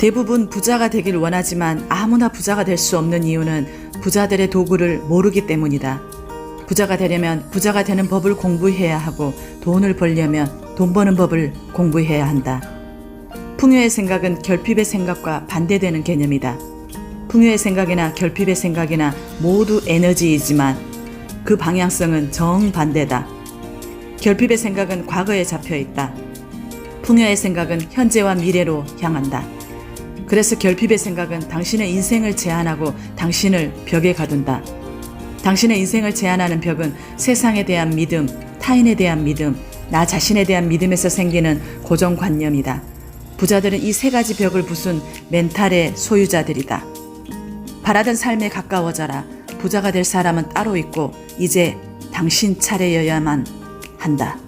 대부분 부자가 되길 원하지만 아무나 부자가 될 수 없는 이유는 부자들의 도구를 모르기 때문이다. 부자가 되려면 부자가 되는 법을 공부해야 하고 돈을 벌려면 돈 버는 법을 공부해야 한다. 풍요의 생각은 결핍의 생각과 반대되는 개념이다. 풍요의 생각이나 결핍의 생각이나 모두 에너지이지만 그 방향성은 정반대다. 결핍의 생각은 과거에 잡혀 있다. 풍요의 생각은 현재와 미래로 향한다. 그래서 결핍의 생각은 당신의 인생을 제한하고 당신을 벽에 가둔다. 당신의 인생을 제한하는 벽은 세상에 대한 믿음, 타인에 대한 믿음, 나 자신에 대한 믿음에서 생기는 고정관념이다. 부자들은 이 세 가지 벽을 부순 멘탈의 소유자들이다. 바라던 삶에 가까워져라. 부자가 될 사람은 따로 있고 이제 당신 차례여야만 한다.